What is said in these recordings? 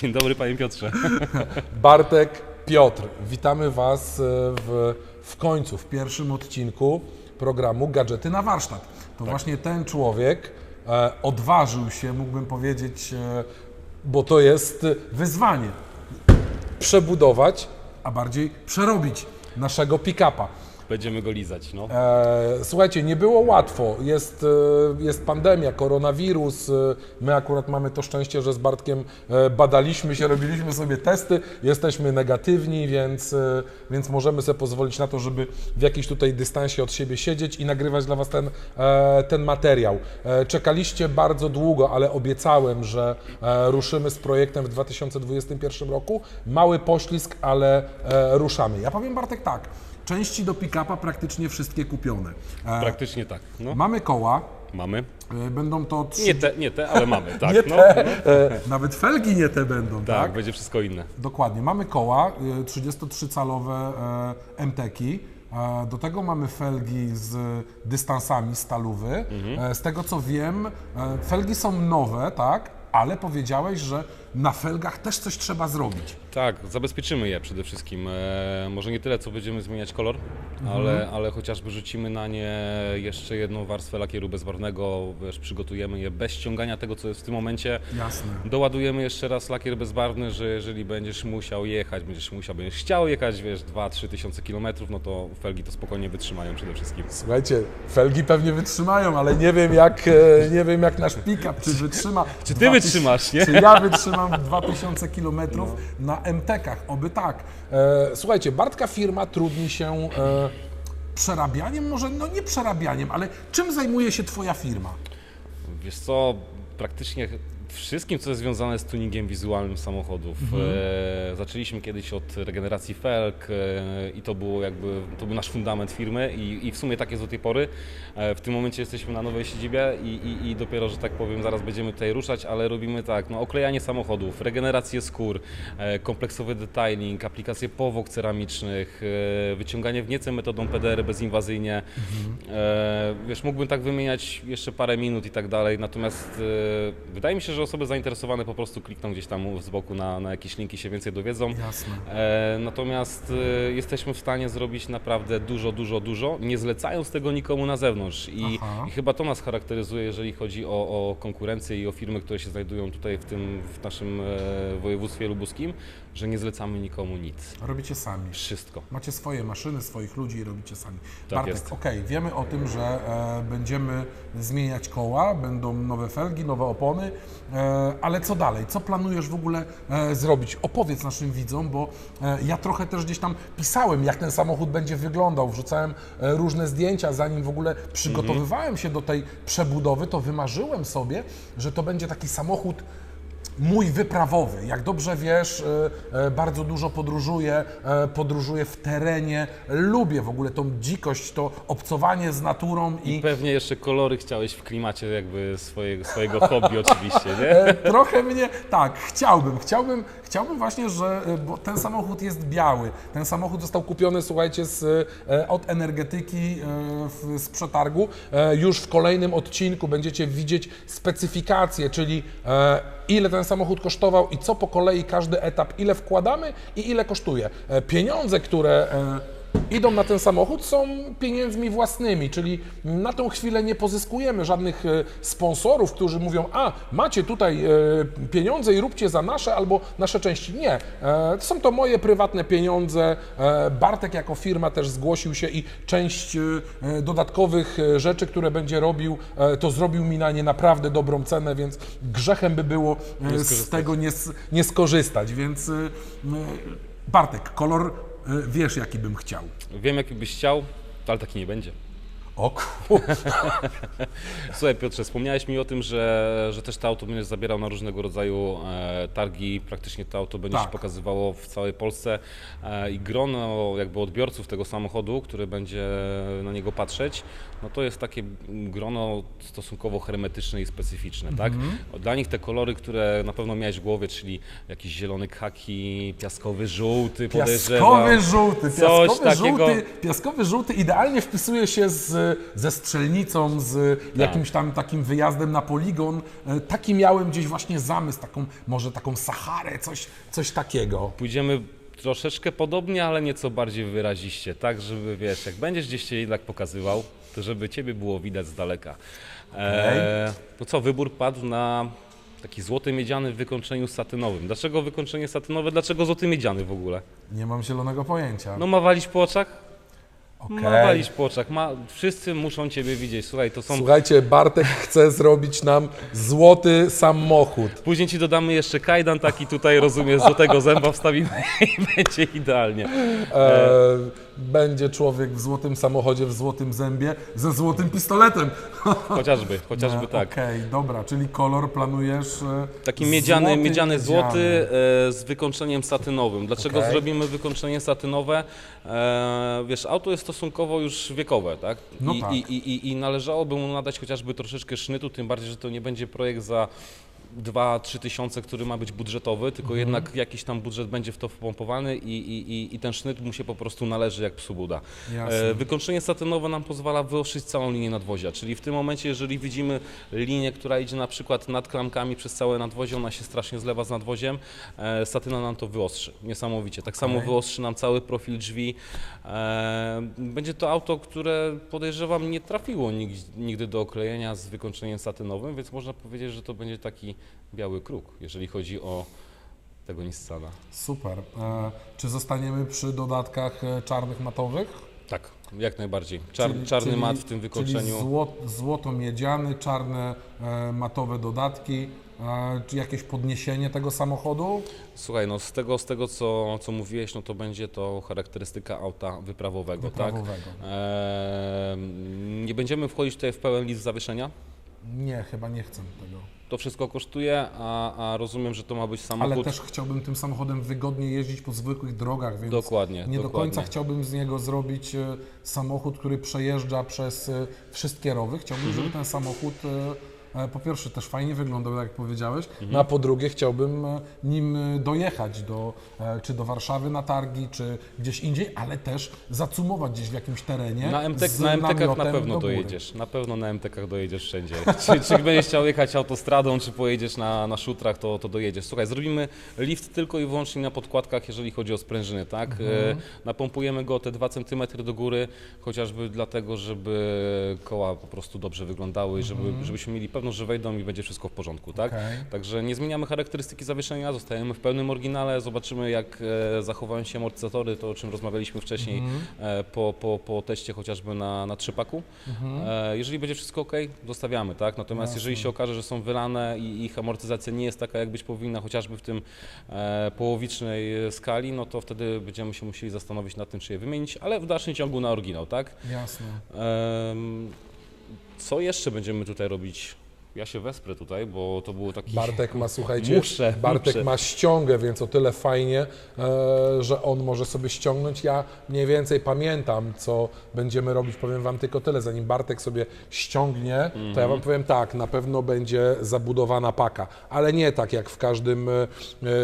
Dzień dobry panie Piotrze. Bartek, Piotr, witamy Was e, w, w końcu, w pierwszym odcinku programu Gadżety na warsztat. To właśnie ten człowiek e, odważył się, mógłbym powiedzieć, e, bo to jest wyzwanie, przebudować, a bardziej przerobić naszego pick-upa. Będziemy go lizać, no. E, Słuchajcie, nie było łatwo. Jest, e, jest pandemia, koronawirus. E, My akurat mamy to szczęście, że z Bartkiem e, badaliśmy się, robiliśmy sobie testy, jesteśmy negatywni, więc, więc możemy sobie pozwolić na to, żeby w jakimś tutaj dystansie od siebie siedzieć i nagrywać dla Was ten, ten materiał. Czekaliście bardzo długo, ale obiecałem, że ruszymy z projektem w 2021 roku. Mały poślizg, ale ruszamy. Ja powiem Bartek tak. Części do pick-upa praktycznie wszystkie kupione. E, Praktycznie tak. No. Mamy koła, Mamy. e, będą to trzy... Nie te, nie te, ale mamy, tak. nie no. te, nawet felgi nie te będą, Tak, tak? będzie wszystko inne. Dokładnie. Mamy koła, e, 33-calowe e, MTeki. Do tego mamy felgi z dystansami stalowy. E, Z tego co wiem, felgi są nowe, tak? Ale powiedziałeś, że na felgach też coś trzeba zrobić. Tak, zabezpieczymy je przede wszystkim. E, może nie tyle, co będziemy zmieniać kolor, Mhm. ale, ale chociażby rzucimy na nie jeszcze jedną warstwę lakieru bezbarwnego, wiesz, przygotujemy je bez ściągania tego, co jest w tym momencie. Jasne. Doładujemy jeszcze raz lakier bezbarwny, że jeżeli będziesz musiał jechać, będziesz musiał, będziesz chciał jechać, wiesz, 2-3 tysiące kilometrów, no to felgi to spokojnie wytrzymają przede wszystkim. Słuchajcie, felgi pewnie wytrzymają, ale nie wiem jak, e, nie wiem jak nasz pick-up, czy wytrzyma. Czy ty 2000 wytrzymasz, nie? Czy ja wytrzymam 2000 km na MTK-ach? Oby tak. E, słuchajcie, Bartka firma trudni się e, przerabianiem, może no nie przerabianiem, ale czym zajmuje się Twoja firma? Wiesz co, praktycznie wszystkim, co jest związane z tuningiem wizualnym samochodów. E, zaczęliśmy kiedyś od regeneracji felg e, i to było jakby, to był nasz fundament firmy i, i w sumie tak jest do tej pory. E, w tym momencie jesteśmy na nowej siedzibie i, i, i dopiero, że tak powiem, zaraz będziemy tutaj ruszać, ale robimy tak, no oklejanie samochodów, regenerację skór, kompleksowy detailing, aplikacje powłok ceramicznych, wyciąganie wniece metodą PDR bezinwazyjnie. E, wiesz, mógłbym tak wymieniać jeszcze parę minut i tak dalej, natomiast wydaje mi się, że osoby zainteresowane po prostu klikną gdzieś tam z boku na, na jakieś linki, się więcej dowiedzą. Jasne. E, natomiast e, jesteśmy w stanie zrobić naprawdę dużo, dużo, dużo, nie zlecając tego nikomu na zewnątrz. I, i chyba to nas charakteryzuje, jeżeli chodzi o, o konkurencję i o firmy, które się znajdują tutaj w tym, w naszym e, województwie lubuskim, że nie zlecamy nikomu nic. Robicie sami. Wszystko. Macie swoje maszyny, swoich ludzi i robicie sami. Tak Bartek, okej, wiemy o tym, że e, będziemy zmieniać koła, będą nowe felgi, nowe opony, ale co dalej? Co planujesz w ogóle e, zrobić? Opowiedz naszym widzom, bo e, ja trochę też gdzieś tam pisałem, jak ten samochód będzie wyglądał, wrzucałem e, różne zdjęcia, zanim w ogóle przygotowywałem się do tej przebudowy, to wymarzyłem sobie, że to będzie taki samochód mój wyprawowy. Jak dobrze wiesz, e, e, bardzo dużo podróżuję, e, podróżuję w terenie, lubię w ogóle tą dzikość, to obcowanie z naturą i Pewnie jeszcze kolory chciałeś w klimacie jakby swojego, swojego hobby oczywiście, nie? e, trochę mnie, tak, chciałbym, chciałbym, chciałbym właśnie, że, e, bo ten samochód jest biały, ten samochód został kupiony, słuchajcie, z, e, od energetyki e, w, z przetargu. Już w kolejnym odcinku będziecie widzieć specyfikację, czyli ile ten samochód kosztował i co po kolei każdy etap, ile wkładamy i ile kosztuje. Pieniądze, które idą na ten samochód są pieniędzmi własnymi, czyli na tą chwilę nie pozyskujemy żadnych e, sponsorów, którzy mówią, a macie tutaj e, pieniądze i róbcie za nasze albo nasze części. Nie, e, są to moje prywatne pieniądze. Bartek jako firma też zgłosił się i część dodatkowych rzeczy, które będzie robił, to zrobił mi na nie naprawdę dobrą cenę, więc grzechem by było z tego nie, nie skorzystać. Więc Bartek, kolor wiesz jaki bym chciał. Wiem, jaki byś chciał, ale taki nie będzie. O kur... Słuchaj Piotrze, wspomniałeś mi o tym, że, że też to auto będziesz zabierał na różnego rodzaju e, targi. Praktycznie to auto będzie Tak. się pokazywało w całej Polsce e, i grono jakby odbiorców tego samochodu, który będzie na niego patrzeć, no to jest takie grono stosunkowo hermetyczne i specyficzne, tak? Mhm. Dla nich te kolory, które na pewno miałeś w głowie, czyli jakiś zielony khaki, piaskowy żółty, podejrzewam. Piaskowy żółty, Coś piaskowy takiego. żółty, piaskowy żółty idealnie wpisuje się z, ze strzelnicą, z jakimś tam takim wyjazdem na poligon. E, Taki miałem gdzieś właśnie zamysł, taką, może taką Saharę, coś, coś takiego. Pójdziemy troszeczkę podobnie, ale nieco bardziej wyraziście, tak, żeby wiesz, jak będziesz gdzieś się jednak pokazywał, to żeby ciebie było widać z daleka. E, no co, wybór padł na taki złoty miedziany w wykończeniu satynowym. Dlaczego wykończenie satynowe? Dlaczego złoty miedziany w ogóle? Nie mam zielonego pojęcia. No ma walić po oczach? Okej. Ma walić po oczach. Ma, wszyscy muszą ciebie widzieć. Słuchaj, to są... Słuchajcie, Bartek chce zrobić nam złoty samochód. Później ci dodamy jeszcze kajdan taki tutaj, rozumiesz, złotego zęba wstawimy i będzie idealnie. E, będzie człowiek w złotym samochodzie, w złotym zębie, ze złotym pistoletem. Chociażby, chociażby tak. Okej, dobra, czyli kolor planujesz. e, Taki miedziany, złoty, miedziany złoty e, z wykończeniem satynowym. Dlaczego Okej. zrobimy wykończenie satynowe? E, wiesz, auto jest stosunkowo już wiekowe, tak? No I, tak. I, i, i, I należałoby mu nadać chociażby troszeczkę sznytu, tym bardziej, że to nie będzie projekt za 2-3 tysiące, który ma być budżetowy, tylko Mhm. jednak jakiś tam budżet będzie w to wpompowany i, i, i, ten sznyt mu się po prostu należy jak psu Buda. Jasne. E, wykończenie satynowe nam pozwala wyostrzyć całą linię nadwozia, czyli w tym momencie, jeżeli widzimy linię, która idzie na przykład nad klamkami przez całe nadwozie, ona się strasznie zlewa z nadwoziem, e, satyna nam to wyostrzy, niesamowicie. Tak samo wyostrzy nam cały profil drzwi. E, będzie to auto, które podejrzewam nie trafiło nigdy do oklejenia z wykończeniem satynowym, więc można powiedzieć, że to będzie taki biały kruk, jeżeli chodzi o tego Nissana. Super. E, czy zostaniemy przy dodatkach e, czarnych matowych? Tak, jak najbardziej. Czar, Czyli- czarny czyli- mat w tym wykończeniu. Czyli złot, złoto-miedziany, czarne e, matowe dodatki. E, czy jakieś podniesienie tego samochodu? Słuchaj, no z tego, z tego co, co mówiłeś, no to będzie to charakterystyka auta wyprawowego, Wyprawowego. tak? Eee, nie będziemy wchodzić tutaj w pełen list zawieszenia. Nie, chyba nie chcę tego. To wszystko kosztuje, a, a rozumiem, że to ma być samochód. Ale też chciałbym tym samochodem wygodnie jeździć po zwykłych drogach, więc Dokładnie, nie do dokładnie. końca chciałbym z niego zrobić e, samochód, który przejeżdża przez e, wszystkie rowy. Chciałbym, Mhm. żeby ten samochód e, po pierwsze też fajnie wyglądał, jak powiedziałeś, Mhm. no a po drugie chciałbym e, nim e, dojechać do, e, czy do Warszawy na targi, czy gdzieś indziej, ale też zacumować gdzieś w jakimś terenie. Na, MT, z na MTK na pewno do dojedziesz. Na pewno na MTK dojedziesz wszędzie. czy, czy będziesz chciał jechać autostradą, czy pojedziesz na, na szutrach, to, to dojedziesz. Słuchaj, zrobimy lift tylko i wyłącznie na podkładkach, jeżeli chodzi o sprężyny, tak? Mhm. Napompujemy go te 2 cm do góry, chociażby dlatego, żeby koła po prostu dobrze wyglądały i żeby, żebyśmy mieli pewność, że wejdą i będzie wszystko w porządku, tak? Okej. Także nie zmieniamy charakterystyki zawieszenia, zostajemy w pełnym oryginale, zobaczymy jak e, zachowają się amortyzatory, to o czym rozmawialiśmy wcześniej Mhm. e, po, po, po teście chociażby na, na trzypaku. E, jeżeli będzie wszystko ok, zostawiamy, tak? Natomiast jeżeli się okaże, że są wylane i ich amortyzacja nie jest taka jak być powinna, chociażby w tym e, połowicznej skali, no to wtedy będziemy się musieli zastanowić nad tym, czy je wymienić, ale w dalszym ciągu na oryginał, tak? Jasne. Co jeszcze będziemy tutaj robić? Ja się wesprę tutaj, bo to było taki... Bartek ma, słuchajcie, Muszę, Bartek muszę. ma ściągę, więc o tyle fajnie, e, że on może sobie ściągnąć. Ja mniej więcej pamiętam, co będziemy robić. Powiem Wam tylko tyle, zanim Bartek sobie ściągnie, to ja Wam powiem tak, na pewno będzie zabudowana paka, ale nie tak jak w każdym e, e,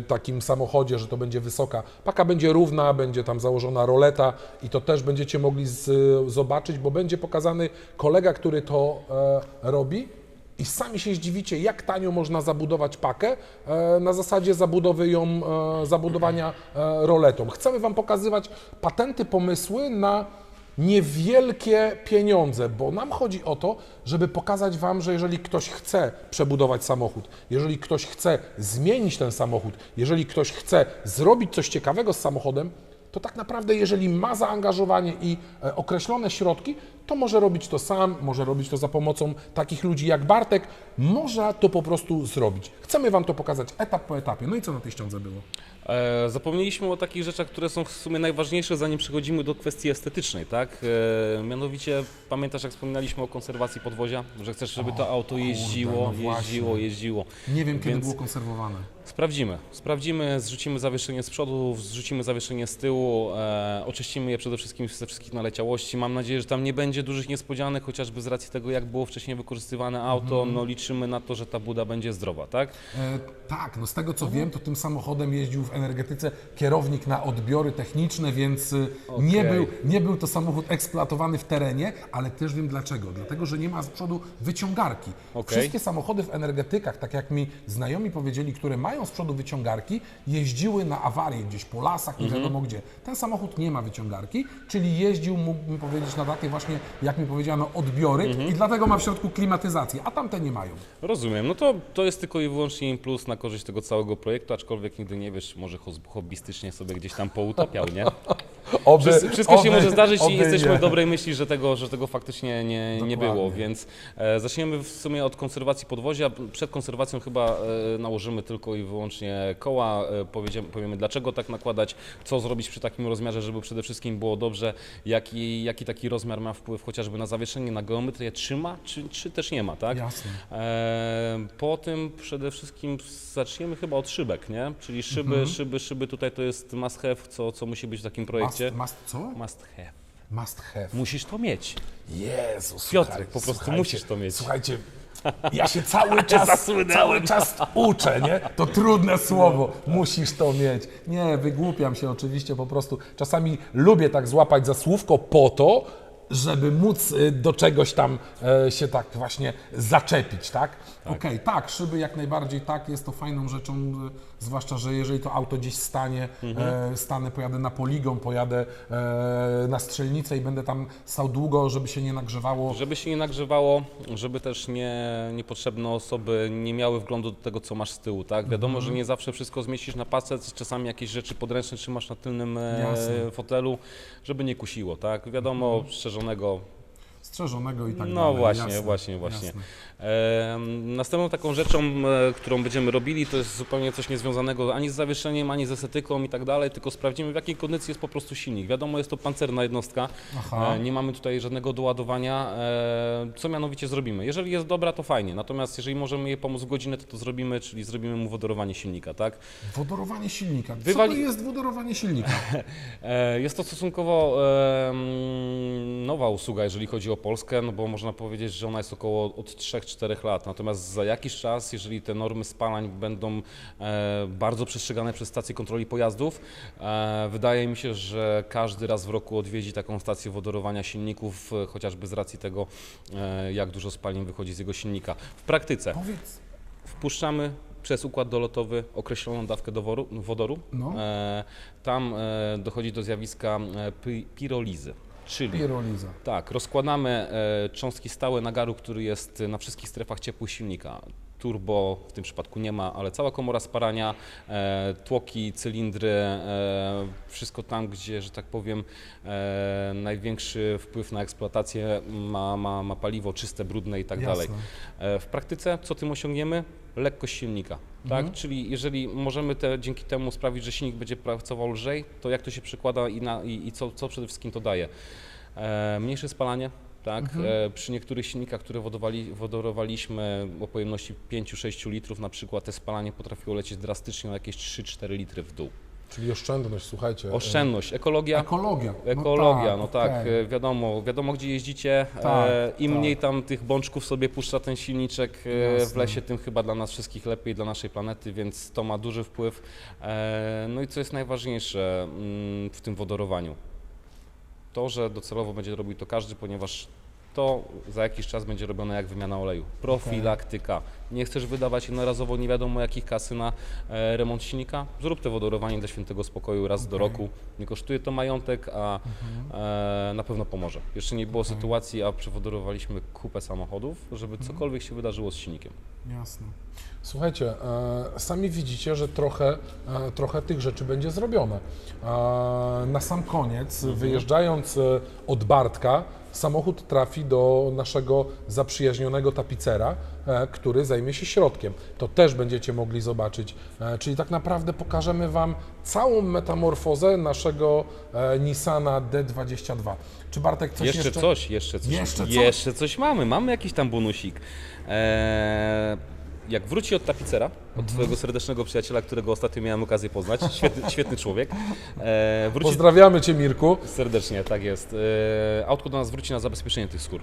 takim samochodzie, że to będzie wysoka. Paka będzie równa, będzie tam założona roleta i to też będziecie mogli z, zobaczyć, bo będzie pokazany kolega, który to e, robi. I sami się zdziwicie, jak tanio można zabudować pakę e, na zasadzie zabudowy ją, e, zabudowania e, roletą. Chcemy Wam pokazywać patenty, pomysły na niewielkie pieniądze, bo nam chodzi o to, żeby pokazać Wam, że jeżeli ktoś chce przebudować samochód, jeżeli ktoś chce zmienić ten samochód, jeżeli ktoś chce zrobić coś ciekawego z samochodem, to tak naprawdę, jeżeli ma zaangażowanie i określone środki, to może robić to sam, może robić to za pomocą takich ludzi jak Bartek, może to po prostu zrobić. Chcemy Wam to pokazać etap po etapie. No i co na tej ściądze było? E, zapomnieliśmy o takich rzeczach, które są w sumie najważniejsze, zanim przechodzimy do kwestii estetycznej, tak? E, mianowicie, pamiętasz jak wspominaliśmy o konserwacji podwozia? Że chcesz, żeby to auto jeździło, no jeździło, jeździło. Nie wiem, kiedy Więc- było konserwowane. Sprawdzimy. Sprawdzimy, zrzucimy zawieszenie z przodu, zrzucimy zawieszenie z tyłu, e, oczyścimy je przede wszystkim ze wszystkich naleciałości. Mam nadzieję, że tam nie będzie będzie dużych niespodzianek, chociażby z racji tego, jak było wcześniej wykorzystywane auto, no liczymy na to, że ta buda będzie zdrowa, tak? E, tak, no z tego co wiem, to tym samochodem jeździł w energetyce kierownik na odbiory techniczne, więc y, nie, był, nie był to samochód eksploatowany w terenie, ale też wiem dlaczego. Dlatego, że nie ma z przodu wyciągarki. Okej. Wszystkie samochody w energetykach, tak jak mi znajomi powiedzieli, które mają z przodu wyciągarki, jeździły na awarie gdzieś po lasach, nie Mhm. wiadomo gdzie. Ten samochód nie ma wyciągarki, czyli jeździł, mógłbym powiedzieć, na takie właśnie, jak mi powiedziano, odbiory Mhm. i dlatego ma w środku klimatyzację, a tamte nie mają. Rozumiem, no to, to jest tylko i wyłącznie im plus na korzyść tego całego projektu, aczkolwiek nigdy nie wiesz, może hobbystycznie sobie gdzieś tam poutopiał, nie? Oby, Wszystko, wszystko się oby- może zdarzyć oby i jesteśmy nie. w dobrej myśli, że tego, że tego faktycznie nie, nie Dokładnie. było, więc e, zaczniemy w sumie od konserwacji podwozia. Przed konserwacją chyba e, nałożymy tylko i wyłącznie koła, e, powiedziemy, powiemy dlaczego tak nakładać, co zrobić przy takim rozmiarze, żeby przede wszystkim było dobrze, jaki, jaki taki rozmiar ma wpływ chociażby na zawieszenie, na geometrię, trzyma, czy, czy też nie ma, tak? Jasne. E, po tym przede wszystkim zaczniemy chyba od szybek, nie? Czyli szyby, Mhm. szyby, szyby tutaj to jest must have, co, co musi być w takim projekcie. Must, must co? Must have. Must have. Musisz to mieć. Jezus, Piotrek, słuchaj, po prostu musisz to mieć. Słuchajcie, ja się cały czas, cały czas uczę, nie? To trudne słowo, musisz to mieć. Nie, wygłupiam się oczywiście po prostu. Czasami lubię tak złapać za słówko po to, żeby móc y, do czegoś tam e, się tak właśnie zaczepić, tak? Okej, tak, szyby jak najbardziej tak, jest to fajną rzeczą, y, zwłaszcza, że jeżeli to auto gdzieś stanie, Mhm. e, stanę, pojadę na poligon, pojadę e, na strzelnicę i będę tam stał długo, żeby się nie nagrzewało. Żeby się nie nagrzewało, żeby też nie, niepotrzebne osoby nie miały wglądu do tego, co masz z tyłu, tak? Wiadomo, Mhm. że nie zawsze wszystko zmieścisz na pasec, czasami jakieś rzeczy podręczne trzymasz na tylnym e, Jasne. fotelu, żeby nie kusiło, tak? Wiadomo, strzeżonego strzeżonego i tak No dalej. właśnie, jasne, właśnie, właśnie. E, następną taką rzeczą, e, którą będziemy robili, to jest zupełnie coś niezwiązanego ani z zawieszeniem, ani z estetyką i tak dalej, tylko sprawdzimy w jakiej kondycji jest po prostu silnik. Wiadomo, jest to pancerna jednostka, e, nie mamy tutaj żadnego doładowania. E, co mianowicie zrobimy? Jeżeli jest dobra, to fajnie, natomiast jeżeli możemy jej pomóc w godzinę, to to zrobimy, czyli zrobimy mu wodorowanie silnika, tak? Wodorowanie silnika. Co Wywali- to jest wodorowanie silnika? E, Jest to stosunkowo nowa usługa, jeżeli chodzi o Polskę, no bo można powiedzieć, że ona jest około od 3-4 lat. Natomiast za jakiś czas, jeżeli te normy spalań będą e, bardzo przestrzegane przez stacje kontroli pojazdów, e, wydaje mi się, że każdy raz w roku odwiedzi taką stację wodorowania silników, e, chociażby z racji tego, jak dużo spalin wychodzi z jego silnika. W praktyce Powiedz. wpuszczamy przez układ dolotowy określoną dawkę doworu, wodoru. No. E, tam e, dochodzi do zjawiska pi, pirolizy, czyli Piroliza. tak, rozkładamy e, cząstki stałe nagaru, który jest na wszystkich strefach ciepłych silnika. Turbo w tym przypadku nie ma, ale cała komora sparania, e, tłoki, cylindry, e, wszystko tam, gdzie, że tak powiem, e, największy wpływ na eksploatację ma, ma, ma paliwo czyste, brudne i tak Jasne. dalej. W praktyce co tym osiągniemy? Lekkość silnika. Tak? Czyli jeżeli możemy te, dzięki temu sprawić, że silnik będzie pracował lżej, to jak to się przekłada i, na, i, i co, co przede wszystkim to daje? E, mniejsze spalanie. Tak, e, przy niektórych silnikach, które wodowali, wodorowaliśmy o pojemności 5-6 litrów, na przykład te spalanie potrafiło lecieć drastycznie o jakieś 3-4 litry w dół. Czyli oszczędność, słuchajcie. Oszczędność, ekologia, Ekologia. Ekologia, no tak, okej. e, wiadomo, wiadomo gdzie jeździcie, Tak, e, im tak. mniej tam tych bączków sobie puszcza ten silniczek e, w lesie, tym chyba dla nas wszystkich lepiej, dla naszej planety, więc to ma duży wpływ. E, No i co jest najważniejsze mm, w tym wodorowaniu? To, że docelowo będzie robił to każdy, ponieważ to za jakiś czas będzie robione jak wymiana oleju. Profilaktyka. Nie chcesz wydawać jednorazowo nie wiadomo jakich kasy na e, remont silnika? Zrób to wodorowanie dla świętego spokoju raz do roku. Nie kosztuje to majątek, a e, na pewno pomoże. Jeszcze nie było sytuacji, a przewodorowaliśmy kupę samochodów, żeby cokolwiek się wydarzyło z silnikiem. Jasne. Słuchajcie, e, sami widzicie, że trochę, e, trochę tych rzeczy będzie zrobione. E, na sam koniec, wyjeżdżając e, od Bartka, samochód trafi do naszego zaprzyjaźnionego tapicera, e, który zajmie się środkiem. To też będziecie mogli zobaczyć. E, czyli tak naprawdę pokażemy Wam całą metamorfozę naszego e, Nissana D22. Czy Bartek coś jeszcze, jeszcze? coś, jeszcze coś. Jeszcze coś? Jeszcze coś mamy, mamy jakiś tam bonusik. E, jak wróci od tapicera, od twojego serdecznego przyjaciela, którego ostatnio miałem okazję poznać. Świetny, świetny człowiek. E, wróci Pozdrawiamy Cię Mirku. serdecznie, tak jest. E, autko do nas wróci na zabezpieczenie tych skór.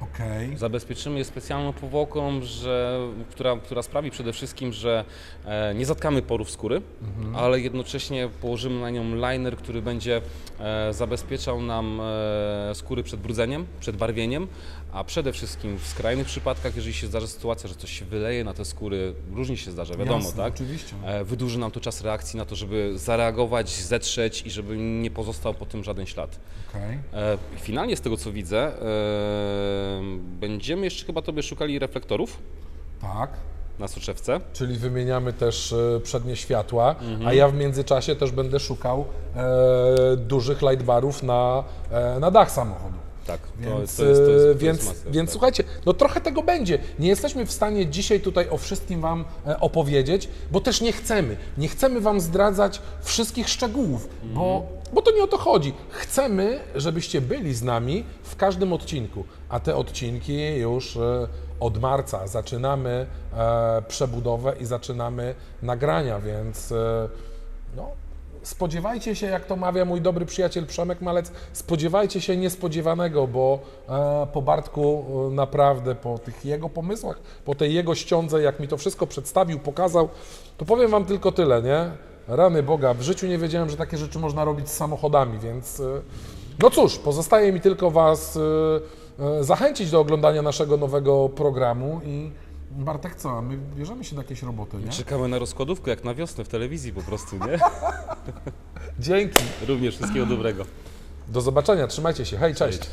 Okej. Zabezpieczymy je specjalną powłoką, że, która, która sprawi przede wszystkim, że e, nie zatkamy porów skóry, ale jednocześnie położymy na nią liner, który będzie e, zabezpieczał nam e, skóry przed brudzeniem, przed barwieniem, a przede wszystkim w skrajnych przypadkach, jeżeli się zdarzy sytuacja, że coś się wyleje na te skóry, różnie się zdarza, wiadomo, Jasne, tak? oczywiście. E, Wydłuży nam to czas reakcji na to, żeby zareagować, zetrzeć i żeby nie pozostał po tym żaden ślad. Okej. E, Finalnie z tego co widzę, e, będziemy jeszcze chyba Tobie szukali reflektorów Tak. na soczewce. Czyli wymieniamy też e, przednie światła, Mhm. a ja w międzyczasie też będę szukał e, dużych lightbarów na, e, na dach samochodu. Tak, to, Więc, to jest, to jest, to jest, e, więc, jest must, więc tak. słuchajcie, no trochę tego będzie. Nie jesteśmy w stanie dzisiaj tutaj o wszystkim Wam e, opowiedzieć, bo też nie chcemy. Nie chcemy Wam zdradzać wszystkich szczegółów, bo, Mhm. bo to nie o to chodzi. Chcemy, żebyście byli z nami w każdym odcinku, a te odcinki już e, od marca zaczynamy przebudowę i zaczynamy nagrania, więc no, spodziewajcie się, jak to mawia mój dobry przyjaciel Przemek Malec, spodziewajcie się niespodziewanego, bo e, po Bartku e, naprawdę, po tych jego pomysłach, po tej jego ściądze, jak mi to wszystko przedstawił, pokazał, to powiem Wam tylko tyle, nie? Rany Boga, w życiu nie wiedziałem, że takie rzeczy można robić z samochodami, więc e, no cóż, pozostaje mi tylko Was e, e, zachęcić do oglądania naszego nowego programu i Bartek, co? My bierzemy się do jakiejś roboty, nie? Czekamy na rozkładówkę, jak na wiosnę w telewizji po prostu, nie? Dzięki. Również wszystkiego dobrego. Do zobaczenia, trzymajcie się. Hej, cześć. Cześć.